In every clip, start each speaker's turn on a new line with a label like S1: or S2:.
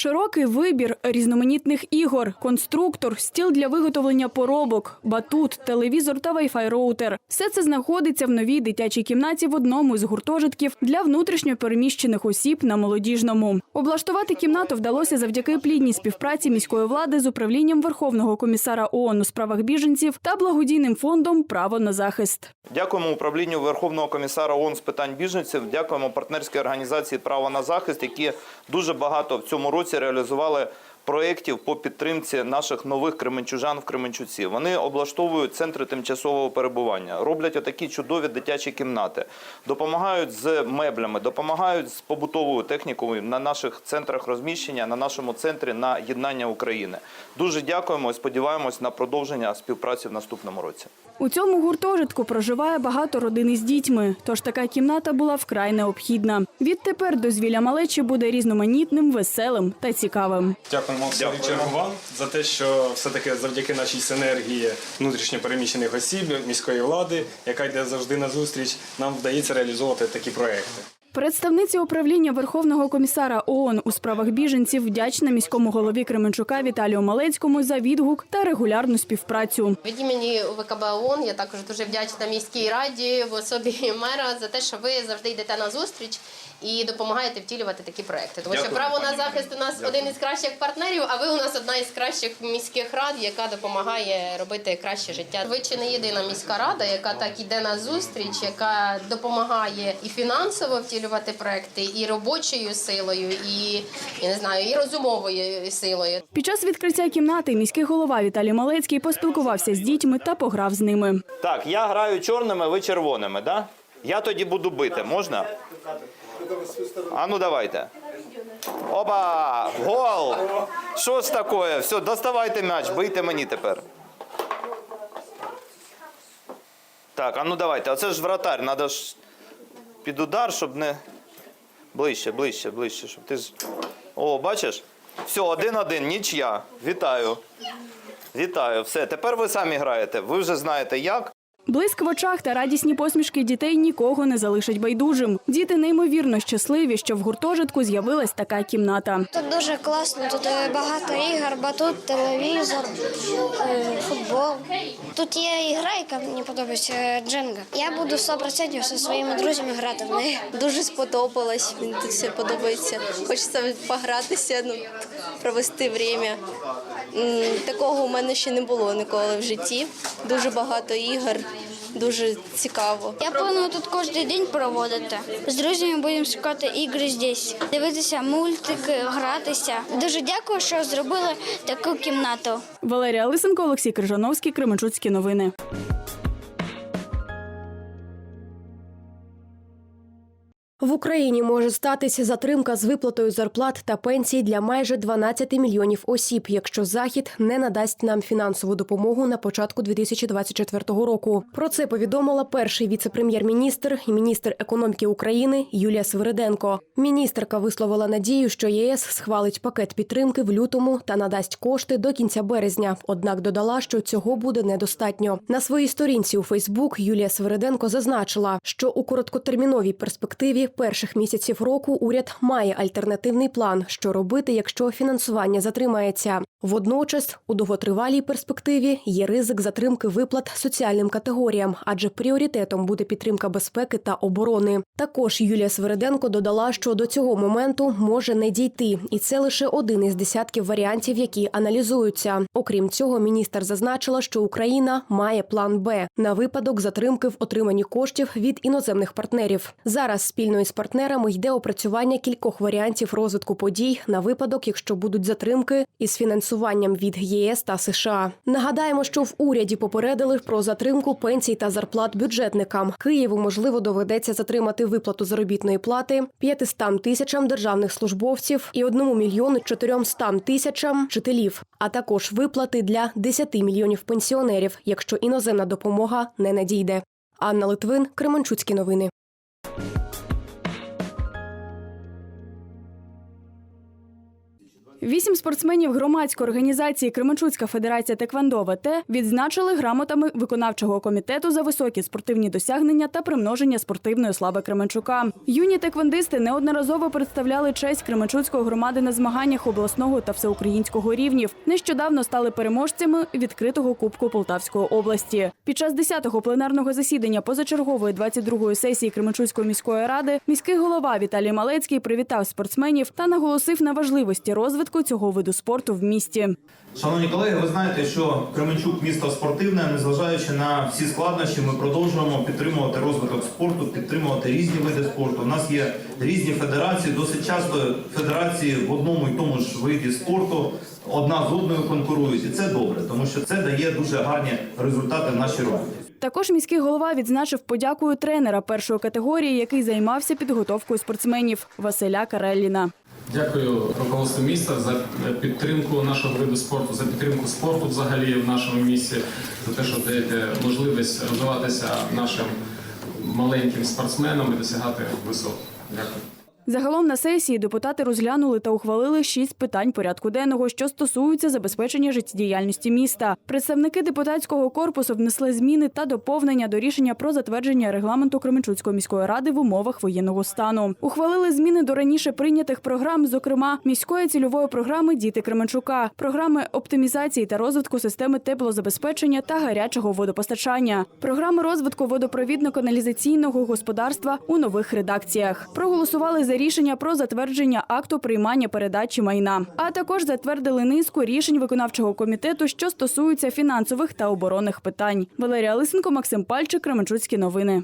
S1: Широкий вибір різноманітних ігор, конструктор, стіл для виготовлення поробок, батут, телевізор та вайфай роутер. Все це знаходиться в новій дитячій кімнаті в одному з гуртожитків для внутрішньо переміщених осіб на молодіжному. Облаштувати кімнату вдалося завдяки плідній співпраці міської влади з управлінням Верховного комісара ООН у справах біженців та благодійним фондом Право на захист.
S2: Дякуємо управлінню Верховного комісара ООН з питань біженців. Дякуємо партнерській організації Право на захист, які дуже багато в цьому році реалізували проєктів по підтримці наших нових кременчужан в Кременчуці. Вони облаштовують центри тимчасового перебування, роблять отакі чудові дитячі кімнати, допомагають з меблями, допомагають з побутовою технікою на наших центрах розміщення, на нашому центрі на єднання України. Дуже дякуємо і сподіваємось на продовження співпраці в наступному році.
S1: У цьому гуртожитку проживає багато родин із дітьми, тож така кімната була вкрай необхідна. Відтепер дозвілля малечі буде різноманітним, веселим та цікавим.
S3: Дякуємо свою вам за те, що все-таки завдяки нашій синергії внутрішньопереміщених осіб, міської влади, яка йде завжди на зустріч, нам вдається реалізовувати такі проекти.
S1: Представниця управління Верховного комісара ООН у справах біженців вдячна міському голові Кременчука Віталію Малецькому за відгук та регулярну співпрацю.
S4: Від імені ВКБ ООН я також дуже вдячна міській раді в особі мера за те, що ви завжди йдете на зустріч і допомагаєте втілювати такі проекти. Тому що
S2: Дякую,
S4: право на
S2: пані
S4: захист у нас один із кращих партнерів, а ви у нас одна із кращих міських рад, яка допомагає робити краще життя. Ви чи не єдина міська рада, яка так йде на зустріч, яка допомагає і фінансово втілювати проекти, і робочою силою, і я не знаю, і розумовою силою.
S1: Під час відкриття кімнати міський голова Віталій Малецький поспілкувався з дітьми та пограв з ними.
S2: Так, я граю чорними, ви червоними, да? Я тоді буду бити, можна? А ну давайте. Опа! Гол! Що ж таке? Все, доставайте м'яч, бийте мені тепер. Так, а ну давайте. Оце ж вратарь, треба ж під удар, щоб не. Ближче, ближче, ближче, щоб ти ж. О, бачиш? Все, один-один, нічия. Вітаю. Вітаю. Все, тепер ви самі граєте. Ви вже знаєте як.
S1: Блиск в очах та радісні посмішки дітей нікого не залишать байдужим. Діти неймовірно щасливі, що в гуртожитку з'явилась така кімната.
S5: Тут дуже класно, тут е, багато ігор, батут, телевізор, е, футбол. Тут є ігра, яка мені подобається е, Дженга. Я буду 100% зі своїми друзями грати в неї.
S6: Дуже сподобалось, мені тут все подобається. Хочеться погратися, ну, провести время. Такого у мене ще не було ніколи в житті. Дуже багато ігор, дуже цікаво.
S5: Я планую тут кожен день проводити. З друзями будемо шукати ігри здесь, дивитися мультики, гратися. Дуже дякую, що зробили таку кімнату.
S1: Валерія Лисенко, Олексій Крижановський, Кременчуцькі новини.
S7: В Україні може статися затримка з виплатою зарплат та пенсій для майже 12 мільйонів осіб, якщо захід не надасть нам фінансову допомогу на початку 2024 року. Про це повідомила перший віце-прем'єр-міністр і міністр економіки України Юлія Свириденко. Міністерка висловила надію, що ЄС схвалить пакет підтримки в лютому та надасть кошти до кінця березня. Однак додала, що цього буде недостатньо. На своїй сторінці у Фейсбук Юлія Свириденко зазначила, що у короткотерміновій перспективі перших місяців року уряд має альтернативний план, що робити, якщо фінансування затримається. Водночас, у довготривалій перспективі є ризик затримки виплат соціальним категоріям, адже пріоритетом буде підтримка безпеки та оборони. Також Юлія Свириденко додала, що до цього моменту може не дійти, і це лише один із десятків варіантів, які аналізуються. Окрім цього, міністр зазначила, що Україна має план Б на випадок затримки в отриманні коштів від іноземних партнерів. Зараз спільно із партнерами йде опрацювання кількох варіантів розвитку подій на випадок, якщо будуть затримки із фінансуванням від ЄС та США. Нагадаємо, що в уряді попередили про затримку пенсій та зарплат бюджетникам. Києву можливо доведеться затримати виплату заробітної плати 500 тисячам державних службовців і 1 мільйону 400 тисячам вчителів, а також виплати для 10 мільйонів пенсіонерів, якщо іноземна допомога не надійде. Анна Литвин, Кременчуцькі новини.
S1: Вісім спортсменів громадської організації Кременчуцька федерація Теквандо ВТ відзначили грамотами виконавчого комітету за високі спортивні досягнення та примноження спортивної слави Кременчука. Юні теквандисти неодноразово представляли честь Кременчуцької громади на змаганнях обласного та всеукраїнського рівнів. Нещодавно стали переможцями відкритого кубку Полтавської області. Під час 10-го пленарного засідання позачергової 22-ї сесії Кременчуцької міської ради міський голова Віталій Малецький привітав спортсменів та наголосив на важливості розвитку цього виду спорту в місті.
S8: Шановні колеги, ви знаєте, що Кременчук місто спортивне, незважаючи на всі складнощі, ми продовжуємо підтримувати розвиток спорту, підтримувати різні види спорту. У нас є різні федерації. Досить часто федерації в одному і тому ж виді спорту одна з одною конкурують, і це добре, тому що це дає дуже гарні результати в нашій роботі.
S1: Також міський голова відзначив подякою тренера першої категорії, який займався підготовкою спортсменів Василя Кареліна.
S9: Дякую руководству міста за підтримку нашого виду спорту, за підтримку спорту взагалі в нашому місті, за те, що даєте можливість розвиватися нашим маленьким спортсменам і досягати висот. Дякую.
S1: Загалом на сесії депутати розглянули та ухвалили шість питань порядку денного, що стосуються забезпечення життєдіяльності міста. Представники депутатського корпусу внесли зміни та доповнення до рішення про затвердження регламенту Кременчуцької міської ради в умовах воєнного стану. Ухвалили зміни до раніше прийнятих програм, зокрема міської цільової програми Діти Кременчука, програми оптимізації та розвитку системи теплозабезпечення та гарячого водопостачання, програми розвитку водопровідно-каналізаційного господарства у нових редакціях. Проголосували за рішення про затвердження акту приймання передачі майна, а також затвердили низку рішень виконавчого комітету, що стосуються фінансових та оборонних питань. Валерія Лисенко, Максим Пальчик, Кременчуцькі новини.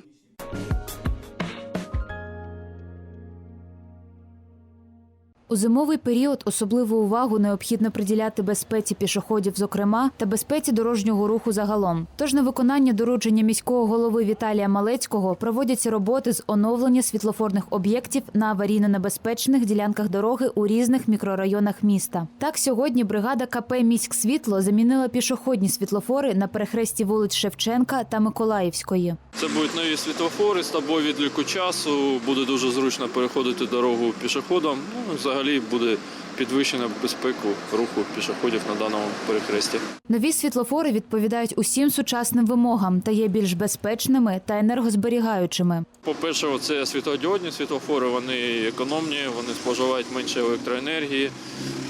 S10: У зимовий період особливу увагу необхідно приділяти безпеці пішоходів, зокрема, та безпеці дорожнього руху загалом. Тож на виконання доручення міського голови Віталія Малецького проводяться роботи з оновлення світлофорних об'єктів на аварійно-небезпечних ділянках дороги у різних мікрорайонах міста. Так, сьогодні бригада КП «Міськсвітло» замінила пішохідні світлофори на перехресті вулиць Шевченка та Миколаївської.
S11: Це будуть нові світлофори з тобою відліку часу. Буде дуже зручно переходити дорогу пішоходам. Ну, взагалі буде підвищена безпеку руху пішоходів на даному перехресті.
S10: Нові світлофори відповідають усім сучасним вимогам та є більш безпечними та енергозберігаючими.
S11: По-перше, це світлодіодні світлофори, вони економні, вони споживають менше електроенергії.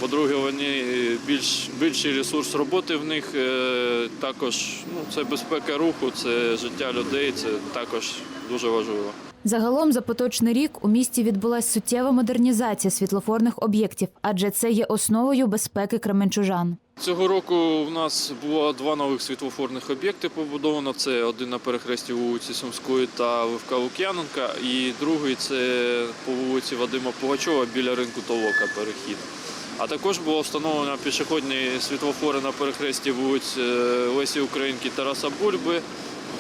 S11: По-друге, вони більш більший ресурс роботи в них. Е, Також ну, це безпека руху, це життя людей, це також дуже важливо.
S10: Загалом за поточний рік у місті відбулася суттєва модернізація світлофорних об'єктів, адже це є основою безпеки кременчужан.
S11: Цього року в нас було два нових світлофорних об'єкти побудовано. Це один на перехресті вулиці Сумської та Левка Лук'яненка, і другий це по вулиці Вадима Пугачова біля ринку Толока перехід. А також було встановлено пішохідні світлофори на перехресті вулиць е, Лесі Українки Тараса Бульби,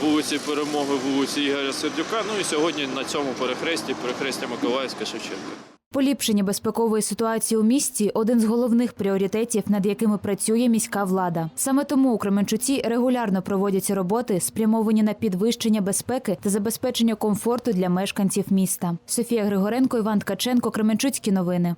S11: вулиці Перемоги, вулиці Ігоря Сердюка. Ну і сьогодні на цьому перехресті, перехрестя Миколаївська Шевченка.
S10: Поліпшення безпекової ситуації у місті один з головних пріоритетів, над якими працює міська влада. Саме тому у Кременчуці регулярно проводяться роботи, спрямовані на підвищення безпеки та забезпечення комфорту для мешканців міста. Софія Григоренко, Іван Ткаченко, Кременчуцькі новини.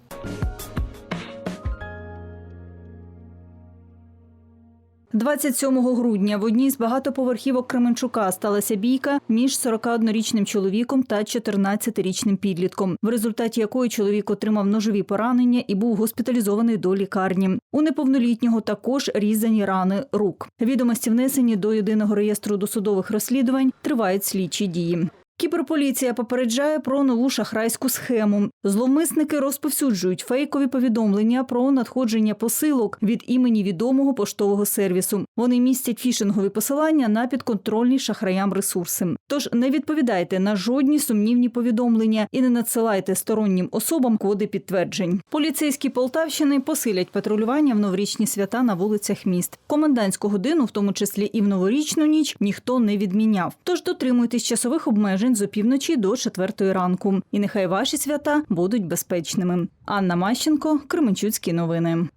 S12: 27 грудня в одній з багатоповерхівок Кременчука сталася бійка між 41-річним чоловіком та 14-річним підлітком, в результаті якої чоловік отримав ножові поранення і був госпіталізований до лікарні. У неповнолітнього також різані рани рук. Відомості внесені до єдиного реєстру досудових розслідувань. Тривають слідчі дії. Кіберполіція попереджає про нову шахрайську схему. Зловмисники розповсюджують фейкові повідомлення про надходження посилок від імені відомого поштового сервісу. Вони містять фішингові посилання на підконтрольні шахраям ресурси. Тож не відповідайте на жодні сумнівні повідомлення і не надсилайте стороннім особам коди підтверджень. Поліцейські Полтавщини посилять патрулювання в новорічні свята на вулицях міст. Комендантську годину, в тому числі і в новорічну ніч, ніхто не відміняв. Тож дотримуйтесь часових обмежень з опівночі до четвертої ранку. І нехай ваші свята будуть безпечними. Анна Мащенко, Кременчуцькі новини.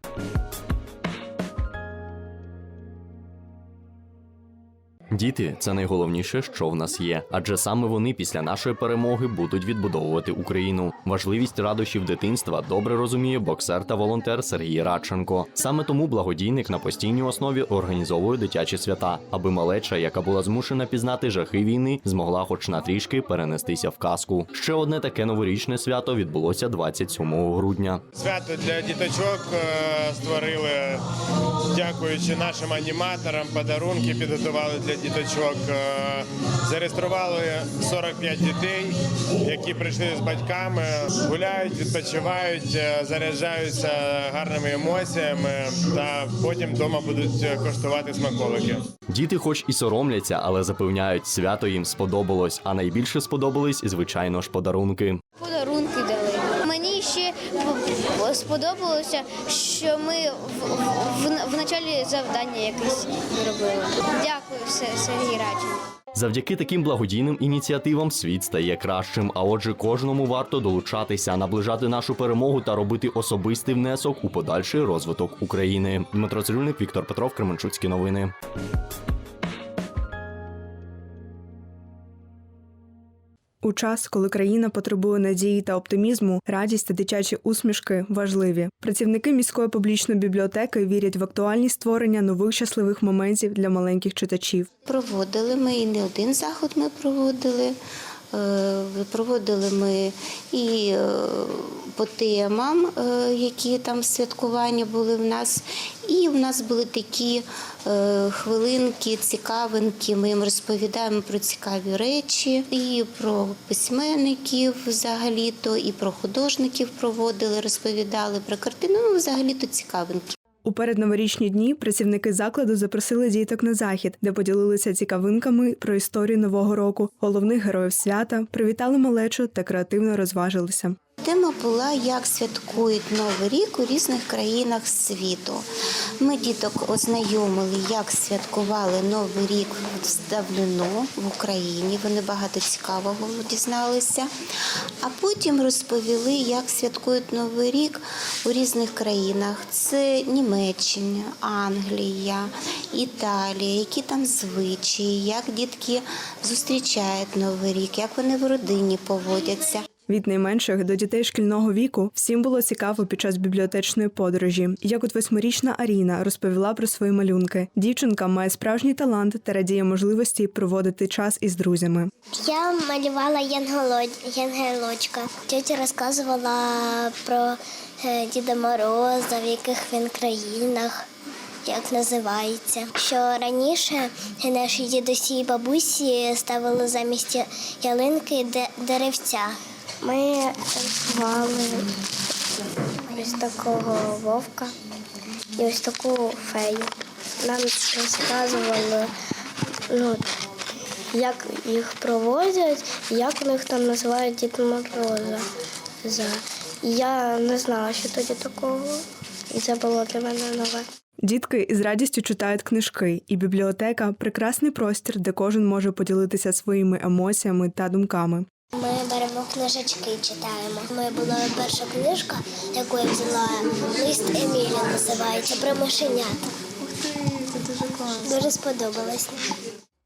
S13: Діти це найголовніше, що в нас є, адже саме вони після нашої перемоги будуть відбудовувати Україну. Важливість радощів дитинства добре розуміє боксер та волонтер Сергій Радченко. Саме тому благодійник на постійній основі організовує дитячі свята, аби малеча, яка була змушена пізнати жахи війни, змогла, хоч на трішки, перенестися в казку. Ще одне таке новорічне свято відбулося 27 грудня.
S14: Свято для діточок е, створили, дякуючи нашим аніматорам, подарунки підготували для діточок. Е, Зареєстрували 45 дітей, які прийшли з батьками, гуляють, відпочивають, е, заряджаються гарними емоціями та потім вдома будуть коштувати смаколики.
S13: Діти, хоч і соромляться, але запевняють, свято їм сподобалось. А найбільше сподобались, звичайно ж, подарунки.
S5: Подарунки дали. Мені ще п- сподобалося, що ми в, в, в началі завдання якесь робили. Дякую, Се- Сергій Радченко.
S13: Завдяки таким благодійним ініціативам світ стає кращим. А отже, кожному варто долучатися, наближати нашу перемогу та робити особистий внесок у подальший розвиток України. Дмитро Цирюльник, Віктор Петров, Кременчуцькі новини.
S15: У час, коли країна потребує надії та оптимізму, радість та дитячі усмішки важливі. Працівники міської публічної бібліотеки вірять в актуальність створення нових щасливих моментів для маленьких читачів.
S5: Проводили ми і не один заход ми проводили. Е, Проводили ми і е, по темам, е, які там святкування були в нас. І в нас були такі хвилинки, цікавинки. Ми їм розповідаємо про цікаві речі, і про письменників взагалі-то, і про художників проводили, розповідали про картини. Ну, взагалі-то цікавинки.
S15: У передноворічні дні працівники закладу запросили діток на захід, де поділилися цікавинками про історію нового року, головних героїв свята, привітали малечу та креативно розважилися.
S5: Тема була, як святкують Новий рік у різних країнах світу. Ми діток ознайомили, як святкували Новий рік давнину в Україні. Вони багато цікавого дізналися. А потім розповіли, як святкують Новий рік у різних країнах. Це Німеччина, Англія, Італія, які там звичаї, як дітки зустрічають Новий рік, як вони в родині поводяться.
S15: Від найменших до дітей шкільного віку всім було цікаво під час бібліотечної подорожі. Як от восьмирічна Аріна розповіла про свої малюнки. Дівчинка має справжній талант та радіє можливості проводити час із друзями.
S5: Я малювала янгелочка. Тетя розказувала про е, Діда Мороза, в яких він країнах, як називається. Що раніше наші дідусі і бабусі ставили замість ялинки де- деревця. Ми танцювали ось такого вовка і ось таку фею. Нам розказували ну, як їх проводять, як у них там називають Дід Мороза. Я не знала, що тоді такого, і це було для мене нове.
S15: Дітки із радістю читають книжки, і бібліотека прекрасний простір, де кожен може поділитися своїми емоціями та думками.
S5: Ми беремо книжечки і читаємо. Ми була перша книжка, яку я взяла лист Еміля називається про мишенята. Ух ти, це дуже класно. Дуже сподобалось.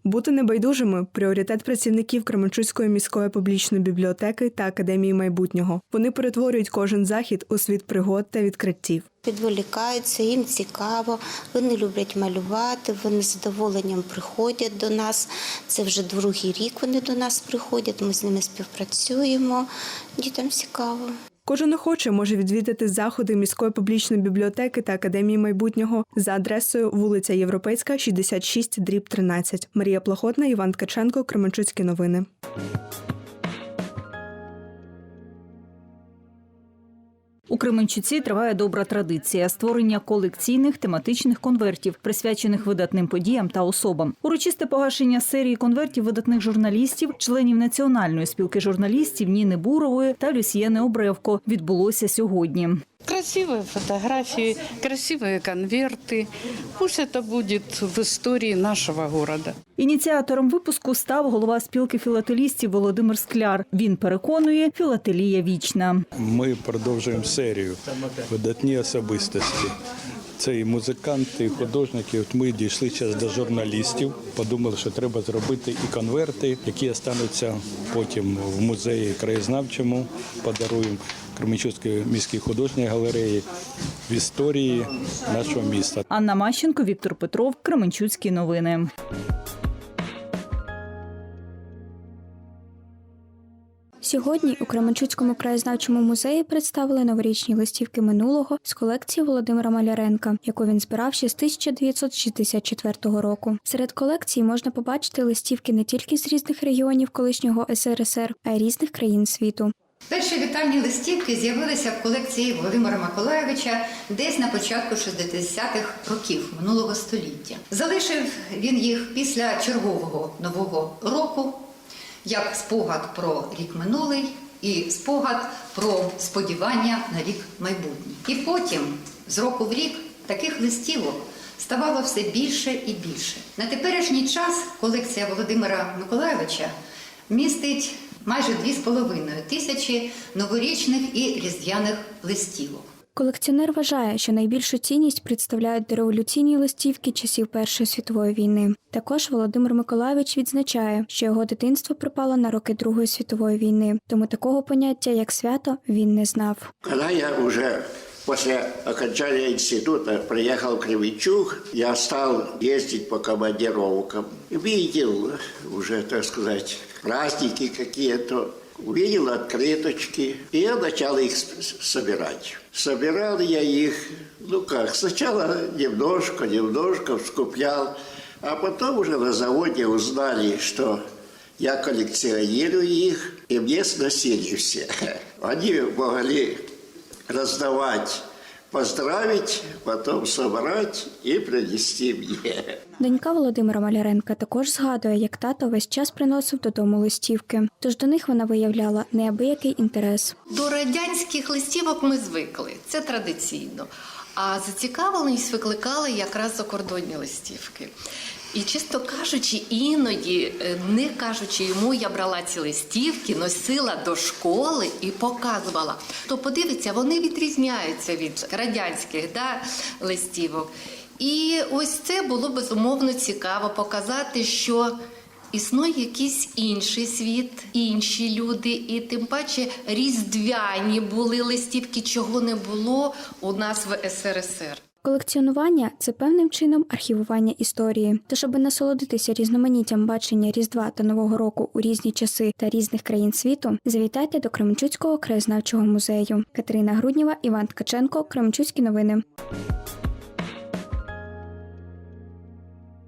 S15: Бути небайдужими пріоритет працівників Кременчуцької міської публічної бібліотеки та академії майбутнього. Вони перетворюють кожен захід у світ пригод та відкриттів.
S5: Підволікаються, їм цікаво, вони люблять малювати, вони з задоволенням приходять до нас. Це вже другий рік вони до нас приходять, ми з ними співпрацюємо. Дітям цікаво.
S15: Кожен охоче може відвідати заходи міської публічної бібліотеки та академії майбутнього за адресою вулиця Європейська, 66, дріб 13. Марія Плохотна, Іван Ткаченко, Кременчуцькі новини.
S12: У Кременчуці триває добра традиція створення колекційних тематичних конвертів, присвячених видатним подіям та особам. Урочисте погашення серії конвертів видатних журналістів, членів національної спілки журналістів Ніни Бурової та Люсьєни Обревко відбулося сьогодні.
S16: Красивые фотографии, красивые конверты. Пусть это будет в истории нашего города.
S12: Ініціатором випуску став голова спілки філателістів Володимир Скляр. Він переконує, філателія вічна.
S17: Ми продовжуємо серію видатні особистості. Це і музиканти, і художники. От ми дійшли зараз до журналістів. Подумали, що треба зробити і конверти, які остануться потім в музеї краєзнавчому. Подаруємо Кременчуцькій міській художній галереї в історії нашого міста.
S12: Анна Мащенко, Віктор Петров, Кременчуцькі новини.
S18: Сьогодні у Кременчуцькому краєзнавчому музеї представили новорічні листівки минулого з колекції Володимира Маляренка, яку він збирав ще з 1964 року. Серед колекції можна побачити листівки не тільки з різних регіонів колишнього СРСР, а й різних країн світу.
S19: Перші вітальні листівки з'явилися в колекції Володимира Миколаєвича десь на початку 60-х років минулого століття. Залишив він їх після чергового нового року, як спогад про рік минулий і спогад про сподівання на рік майбутній. І потім, з року в рік, таких листівок ставало все більше і більше. На теперішній час колекція Володимира Миколаєвича містить майже 2,5 тисячі новорічних і різдвяних листівок.
S18: Колекціонер вважає, що найбільшу цінність представляють дореволюційні листівки часів Першої світової війни. Також Володимир Миколайович відзначає, що його дитинство припало на роки Другої світової війни, тому такого поняття як свято він не знав.
S20: Когда я уже после окончания института приехал в Кременчуг, я стал ездить по командировкам. Видел уже, так сказать, праздники какие-то, увидел открыточки, и я начал их собирать. Собирал я их, ну как, сначала немножко, немножко скуплял, а потом уже на заводе узнали, что я коллекционирую их, и мне сносили все. Они могли раздавать, поздравить, потом собрать и принести мне.
S18: Донька Володимира Маляренка також згадує, як тато весь час приносив додому листівки, тож до них вона виявляла неабиякий інтерес.
S21: До радянських листівок ми звикли, це традиційно. А зацікавленість викликали якраз закордонні листівки. І, чесно кажучи, іноді, е, не кажучи йому, я брала ці листівки, носила до школи і показувала. То подивиться, вони відрізняються від радянських да, листівок. І ось це було безумовно цікаво показати, що Існує якийсь інший світ, інші люди, і тим паче різдвяні були листівки, чого не було у нас в СРСР.
S18: Колекціонування це певним чином архівування історії. Тож, аби насолодитися різноманіттям бачення Різдва та Нового року у різні часи та різних країн світу, завітайте до Кременчуцького краєзнавчого музею. Катерина Груднєва, Іван Ткаченко, Кременчуцькі новини.